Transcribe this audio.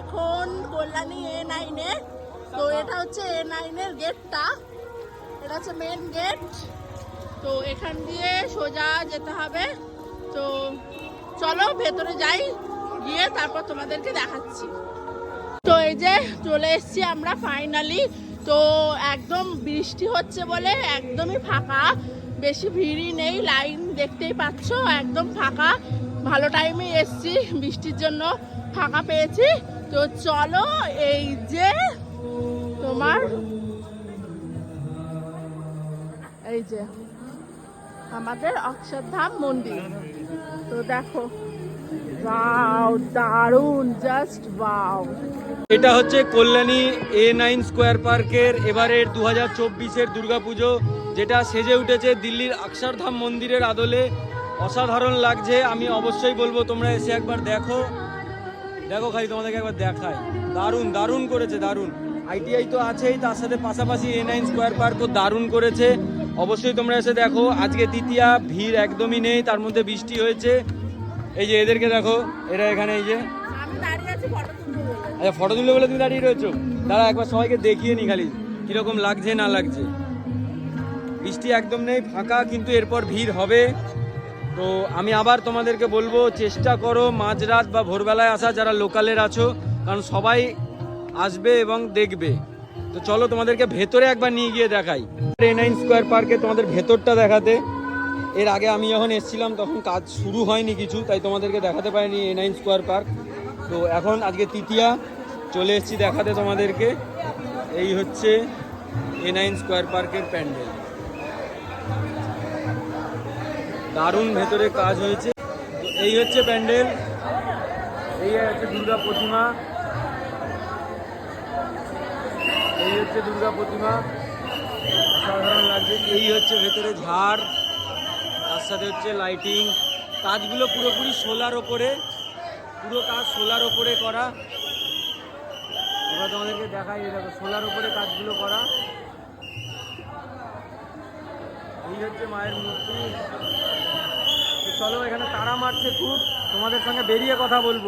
এখন কল্যাণী এ। নাইনে তো এটা হচ্ছে এ নাইনের গেটটা এটা হচ্ছে মেন গেট তো এখান দিয়ে সোজা যেতে হবে। তো চলো ভেতরে যাই গিয়ে তারপর তোমাদেরকে দেখাচ্ছি। তো এই যে চলে এসেছি আমরা ফাইনালি তো একদম বৃষ্টি হচ্ছে বলে একদমই ফাঁকা। বেশি ভিড়ই নেই লাইন দেখতেই পাচ্ছ একদম ফাঁকা। ভালো টাইমে এসছি বৃষ্টির জন্য। ফাঁকা পেয়েছি। তো চলো এই যে তোমার, এই যে আমাদের অক্ষরধাম মন্দির। তো দেখো দারুণ জাস্ট এটা হচ্ছে কল্যাণী এ নাইন স্কোয়ার পার্কের এবারের দু হাজার চব্বিশের দুর্গাপুজো, যেটা সেজে উঠেছে দিল্লির অক্ষরধাম মন্দিরের আদলে। অসাধারণ লাগছে, আমি অবশ্যই বলব তোমরা এসে একবার দেখো। দেখো খালি তোমাদেরকে একবার দেখাই। দারুণ দারুণ করেছে দারুণ। আইটিআই তো আছেই তার সাথে পাশাপাশি এ নাইন স্কোয়ার পার্কও দারুণ করেছে। অবশ্যই তোমরা এসে দেখো আজকে তৃতীয়া ভিড় একদমই নেই তার মধ্যে বৃষ্টি হয়েছে। এই যে এদেরকে দেখো এরা এখানে এই যে। ফটো তুলবো আচ্ছা ফটো তুলে বলে তুমি দাঁড়িয়ে রয়েছো? দাঁড়া একবার সবাইকে দেখিয়ে নি খালি কীরকম লাগছে না লাগছে। বৃষ্টি একদম নেই ফাঁকা কিন্তু এরপর ভিড় হবে। তো আমি আবার তোমাদেরকে বলব, চেষ্টা করো মাঝরাত বা ভোরবেলায় আসা যারা লোকালের আছো, কারণ সবাই আসবে এবং দেখবে। তো চলো তোমাদেরকে ভেতরে একবার নিয়ে গিয়ে দেখাই। এ নাইন স্কোয়ার পার্কে তোমাদের ভেতরটা দেখাতে। এর আগে আমি যখন এসেছিলাম, তখন কাজ শুরু হয়নি কিছু, তাই তোমাদেরকে দেখাতে পারিনি এ নাইন স্কোয়ার পার্ক তো এখন আজকে তৃতীয়া, চলে এসেছি দেখাতে তোমাদেরকে। এই হচ্ছে এ নাইন স্কোয়ার পার্কের প্যান্ডেল। দারুণ ভেতরে কাজ হয়েছে। এই হচ্ছে প্যান্ডেল। এই হচ্ছে দুর্গা প্রতিমা। এই হচ্ছে দুর্গা প্রতিমা। সাধারণ লাগছে। এই হচ্ছে ভেতরে ঝাড়। তার সাথে হচ্ছে লাইটিং কাজগুলো পুরোপুরি সোলার ওপরে। পুরো কাজ সোলার ওপরে করা। এবার তোমাদেরকে দেখাই দেখো সোলার ওপরে কাজগুলো করা। এই হচ্ছে মায়ের মূর্তি। চলো এখানে তারা মারছে খুব। তোমাদের সঙ্গে বেরিয়ে কথা বলব।